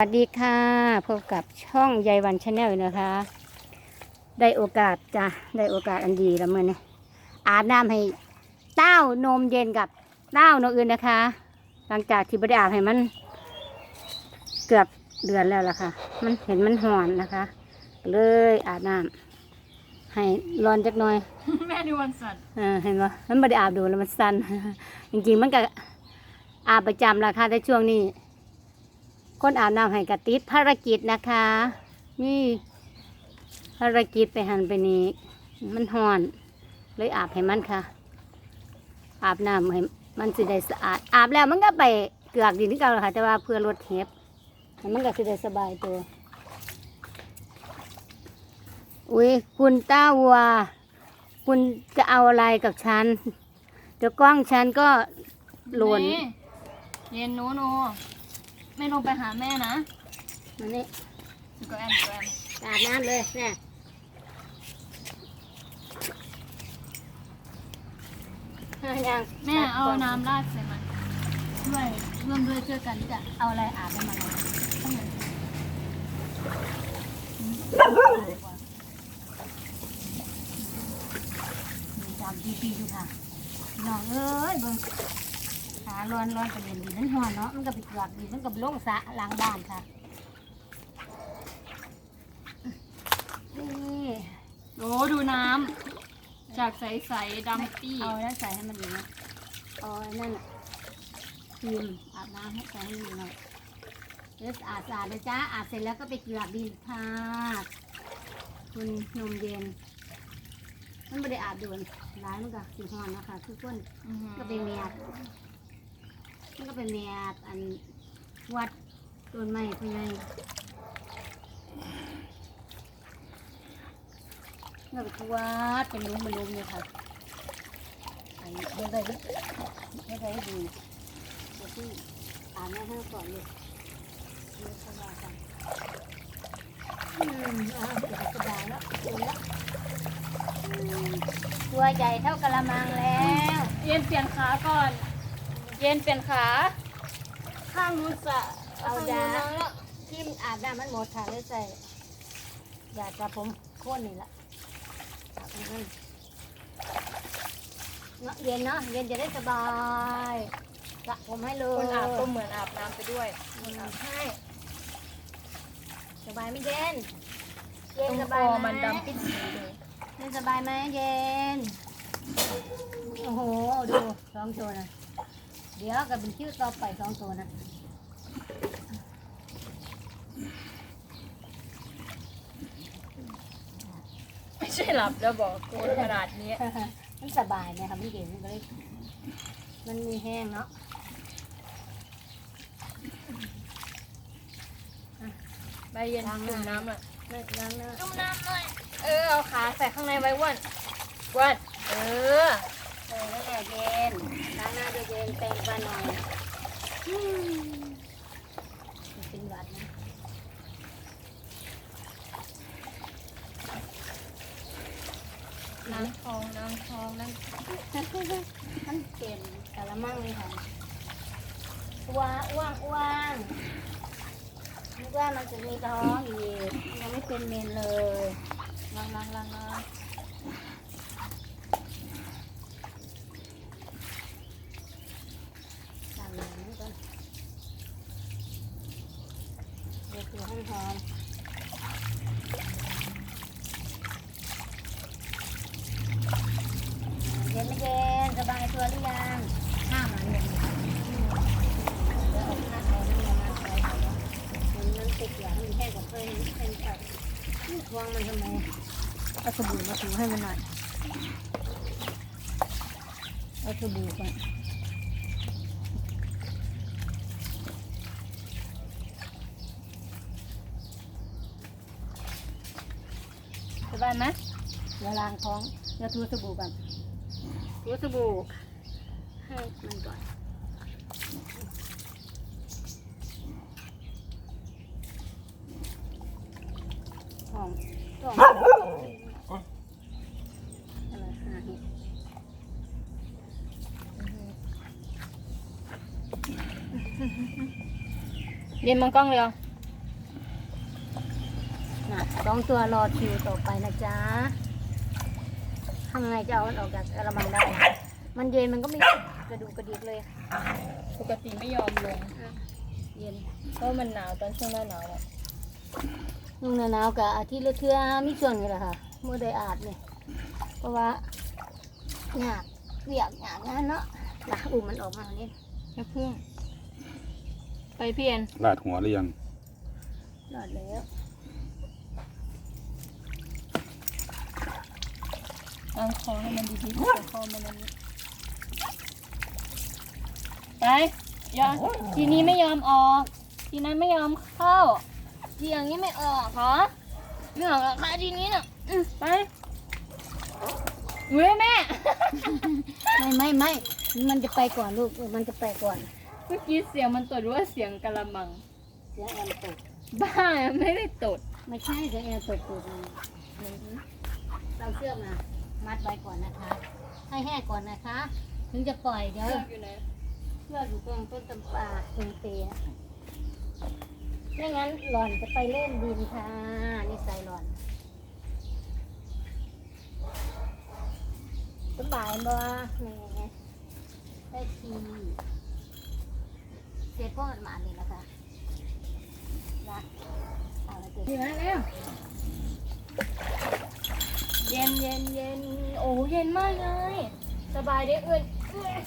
สวัสดีค่ะพบกับช่องยายวันชาแนลนะคะ ได้โอกาสจ้ะได้โอกาสอันดีแล้วเมื่อนี้อาบน้ำให้เต้านมเย็นกับเต้านกอื่นนะคะ หลังจากที่บไดอาบให้มัน เกือบเดือนแล้วล่ะค่ะ มันเห็นมันหอนนะคะ เลยอาบน้ำให้ร้อนจักหน่อย แม่ดูวันสัตว์เออเห็นปะมันไม่ได้อาบดูแล้วมันสั่นจริงๆมันก็อาบประจำราคาแต่ช่วงนี้ คนอาบน้ำให้กะติดภารกิจนะคะ นี่ภารกิจไปหันไปนี้ มันหอน เลยอาบให้มันค่ะ อาบน้ำให้มันสิได้สะอาด อาบแล้วมันก็ไปเกือกดินที่เก่าวค่ะ แต่ว่าเพื่อลดเห็บมันก็สิได้สบายตัว อุ้ยคุณต้าวัว คุณจะเอาอะไรกับฉัน เดี๋ยวกล้องฉันก็หล่นเย็นหนูหนู ไม่ลงไปหาแม่นะมานี่อยู่กับแอมอยู่กับแอมอาบน้ำเลยเนี่ยยังแม่เอาน้ำราดใส่มันช่วยร่วมด้วยช่วยกันที่จะเอาอะไรอาบให้มันเลยให้มันอืมมีจำดีดีอยู่ค่ะพี่น้องเอ้ยเบิ่งขา ร้อนร้อนกระเด็นดีมันหอนเนาะมันก็ไปเกือกดีมันก็ไปลงสระล้างบ้านค่ะนี่โอ้ดูน้ำจากใสๆดำปี้เอาแล้วใส่ให้มันอยู่นะเอาไอ้นั่นน่ะครีมอาบน้ำให้ใส่ให้มันอยู่หน่อยเดี๋ยวสะอาดสะอาดนะจ๊ะอาบเสร็จแล้วก็ไปเกลือกดินค่ะคุณนมเย็น มันไม่ได้อาบด่วนร้ายมันก็สีหอนนะคะทุกคนอื้อหือก็เป็นเมียด มันก็เป็นเมียดอันวัดต้นไม้พ่อไงเราไปวัดเป็นลุมเป็นลุมเลยค่ะอันนี้เดี๋ยวไปดิเดี๋ยวไปให้ดูเดี๋ยวที่อาแม่ห้าก่อนเลยเดี๋ยวเขาว่ากันอืมอ่าเดี๋ยวสบายแล้วดูแล้วตัวใหญ่เท่ากะละมังแล้ว เย็นเปลี่ยนขาก่อน เย็นเปลี่ยนขา ข้างนู้นสะเอาข้งยานู้นแล้วที่อาบน้ำมันหมดค่ะเลยใส่ยาจับผมโค่นนี่แหละอาบน้ำเนาะเย็นเนาะเย็นจะได้สบายสระผมให้เลยคนอาบก็เหมือนอาบน้ำไปด้วยคนอาบให้ สบายไหมเย็นตเย็นรงสคบายอไหมมันดำปิดสีเลยเย็นสบายไหมเย็น โอ้โห ดูสองตัวนะ เดี๋ยวกับเป็นคิ้วต่อไปสองตัวนะไม่ใช่หลับแล้วบอกโกนขนาดนี้มันสบายไหมคะมันเย็นมันก็เลยมันมีแห้งเนาะใบเย็นจุ่มน้ำอะไม่ล้างหน้าจุ่มน้ำหน่อยเออเอาขาใส่ข้างในไว้อ้วนอ้วนเออเออแล้วแหละเย็นล้างหน้าด้วยเย็นแปรงฟันหน่อยอืมมันเป็นหวัดนะน้ำทองน้ำทองน้ำมันเต็มกะละมังเลยค่ะอ้วงอ้วงอ้วงนึกว่ามันจะมีท้องอีกยังไม่เป็นเมนเลยล้างล้างล้างล้างล้างล้างนี่ก่อนเดี๋ยวคือให้หอมเย็นไม่เย็นสบายตัวหรือยังห้ามมันเลยเดี๋ยวออกหน้าเอาน้ำมันมาใส่ก่อนเนาะมันมันติดหลังมันแห้งกว่าเพื่อนเป็นไก่ ทวงมันทำไมเอาสบู่มาถูให้มันหน่อยเอาสบู่ก่อนสบายไหมเดี๋ยวล้างท้องเดี๋ยวถูสบู่ก่อนถูสบู่ให้มันก่อน หอมหอมอะไรหา เห็ดเย็นมองกล้องเร็วน่ะสองตัวรอคิวต่อไปนะจ๊ะทำไงจะเอามันออกจากกระมังได้ มันเย็นมันก็ไม่กระดูกกระดิกเลยปกติไม่ยอมลงเย็นเพราะมันหนาวตอนช่วงหน้าหนาวอะนุ่งหนาวๆกับอาทิตย์ละเทื่อมีช่วงนี้แหละค่ะเมื่อได้อาบเนี่ยเพราะว่า หยากเวียกหยากงานเนาะนะอุ้มมันออกมาเนี่ยแค่เพิ่งไปเพียนลาดหัวหรือยังรอดแล้วล้างคอให้มันดีๆใส่คอมันนั่นนี่ไปยอมทีนี้ไม่ยอมออก ทีนั้นไม่ยอมเข้า ทีอย่างนี้ไม่ออกเหรอไม่ออกหรอกค่ะทีนี้น่ะอืมไป เว้ยแม่ ไม่ไม่ไม่ มันจะไปก่อนลูกเออมันจะไปก่อน เมื่อกี้เสียงมันตดว่าเสียงกะละมัง เสียงแอมตก บ้าไม่ได้ตด ไม่ใช่เสียงแอมตกตูดมันเราเชือกมามัดไว้ก่อนนะคะ ให้แห้งก่อนนะคะ ถึงจะปล่อยเดี๋ยวอยู่ไหนเชือกอยู่ตรงต้นตำปาตรงเตียไม่งั้นหล่อนจะไปเล่นดินค่ะนี่ใส่หล่อน สบายบ่แหม่ได้ทีเสียพ่อมาเลยนะคะนะเอาละเจ็บอยู่ไหนแล้วเย็นเย็นเย็นโอ้เย็นมากเลยสบายได้เอื้อนเอื้อน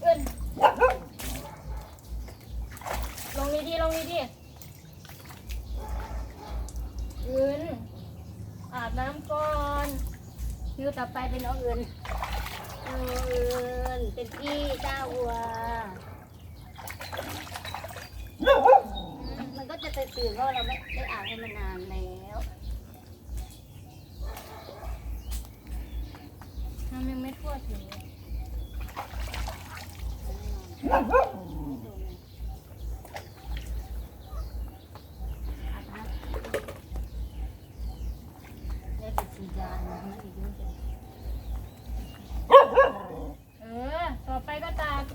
เอื้อนลงนี้ดีลงนี้ดีอื่นอาบน้ำก่อนคิวต่อไปเป็นน้องอื่นน้องอื่น เป็นพี่เจ้าวัว มันก็จะตื่นตื่นเพราะเราไม่ได้อาบให้มันนานแล้วน้ำยังไม่ทั่วถึงเลยเออ ต่อไปก็ตา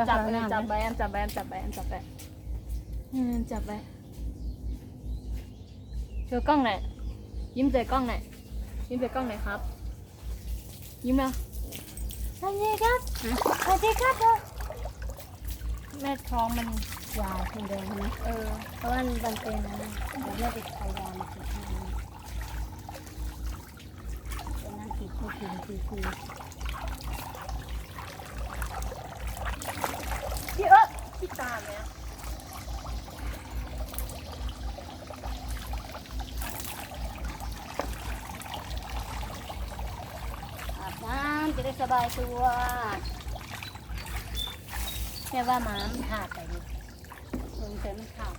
จับจับจับไปเลยจับไปแอมจับไปแอมจับไปแอมจับไปอืมจับไปเจอกล้องไหนอยยิ้มเจอกล้องไหนอยยิ้มเจอกล้องไหนอยครับ ยิ้มนะสวัสดีครับสวัสดีครับเธอแม่ท้องมันยาวคงแดงนะเออ เพราะว่ามันเป็นนะเดี๋ยวแม่ไปใช้ยามาติดให้นะเป็นนั่งติดผู้กินคือคือ พี่เอ๊ะ จานเนี้ยอาบน้ำจะได้สบายตัวแค่ว่าหมามันขาดไปนี่ลงเสริมมันขาด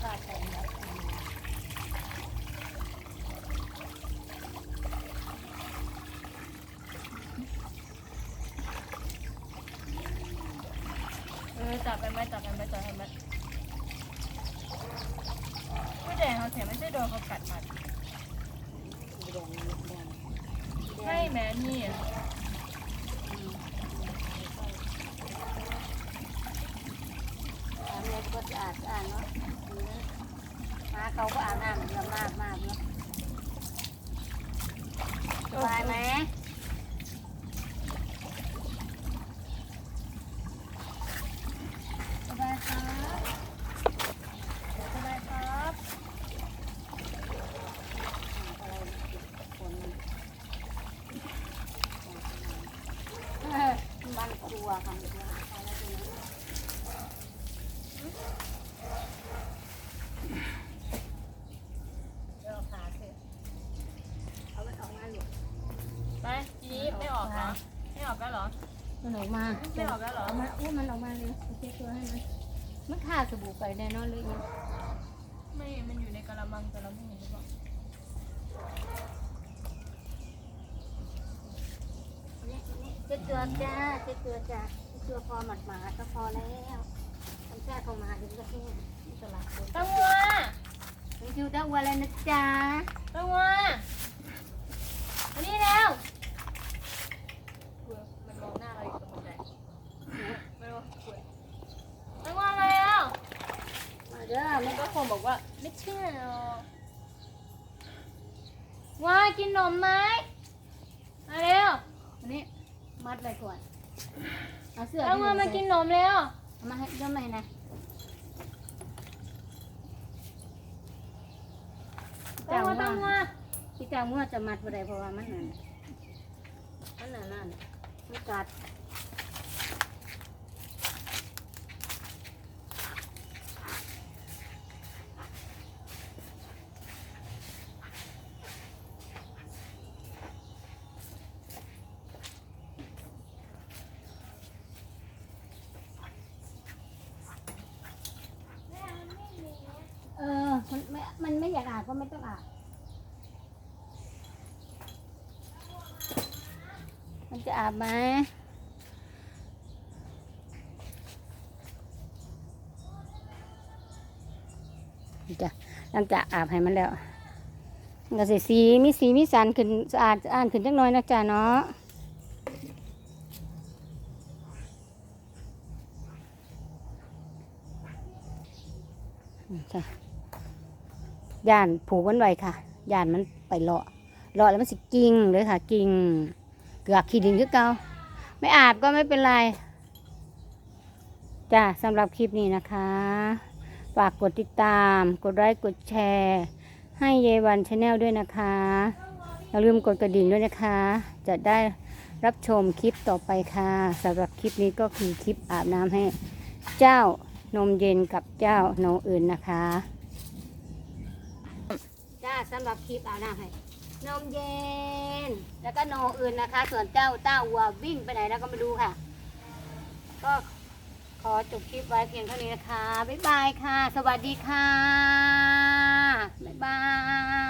ขาดไปแล้ว เออ จับไปไหมจับไปไหมจับไปไหมไม่แดงเขาเสียไม่ใช่โดนเขากัดมันแดงแดงให้แม่นี่ทำเล็กก็สะอาดสะอาดเนาะมาเขาก็อาบน้ำเยอะมากมากเนาะสบายไหมสบายครับสบายครับอะไรติดขนมัน วัวค่ะวัวหาไปแล้วตรงนั้นเดี๋ยวเอาขาเถอะเอาไว้ออกมาหลว ไปทีนี้ไม่ออกเหรอไม่ออกแล้วเหรอ มันออกมาไม่ออกแล้วเหรอมาอุ้ยมันออกมาเลยโอเคตัวให้มันมันฆ่าสบู่ไปแน่นอนเลยเนี่ยไม่ มันอยู่ในกระมังแต่เราไม่เห็นหรือเปล่าเจ็ดตัวจ้าเจ็ดตัวจ้าเจ็ดตัวพอหมัดหมาก็พอแล้วทำแค่เข้ามาถึงก็แค่นี้ตลาดตั้งวัวนี่ดูตะวันเลยนะจ๊ะตั้งวัวมานี่แล้วมันมองหน้าเราอยู่ตรงไหนไม่รู้ตั้งวัวมาแล้ว มาเด้อ มั ไม่ นก็คง บอกว่า ไม่เชื่อหรอกว่ากินนมไหมมาเร็วอันนี้มัดไว้ก่อนเอาเสื้อตั้งวัวมากินนมเร็วเอามาให้เดี๋ยวมาให้นะตั้งวัวตั้งวัวพี่จ้างมั่วจะมัดบ่ได้เพราะว่ามันนั่นมันนั่นนั่นมันกัด เออ มันไม่อยากอาบก็ไม่ต้องอาบมันจะอาบไหมจ้ะหลังจากอาบให้มันแล้วก็สีสีมีสีมีสันขึ้นสะอาดสะอาดขึ้นจักหน่อยนะจ๊ะเนาะอืมจ้ะ ย่านผูกมันไว้ค่ะย่านมันไปเลาะเลาะแล้วมันสิกิ่งเลยค่ะ กิ่งเกือกขี้ดินคือเก่าไม่อาบก็ไม่เป็นไรจ้าสำหรับคลิปนี้นะคะ ฝากกดติดตาม กดไลค์กดแชร์ ให้เยวันชาแนลด้วยนะคะอย่าลืมกดกระดิ่งด้วยนะคะ จะได้รับชมคลิปต่อไปค่ะสำหรับคลิปนี้ก็คือคลิปอาบน้ำให้เจ้านมเย็นกับเจ้าโนอื่นนะคะ สำหรับคลิปอาบน้ำให้นมเย็น แล้วก็โนอื่นนะคะ ส่วนเจ้าเต้าวัววิ่งไปไหนแล้วก็ไม่รู้ค่ะ ก็ขอจบคลิปไว้เพียงเท่านี้นะคะ บ๊ายบายค่ะ สวัสดีค่ะ บ๊ายบาย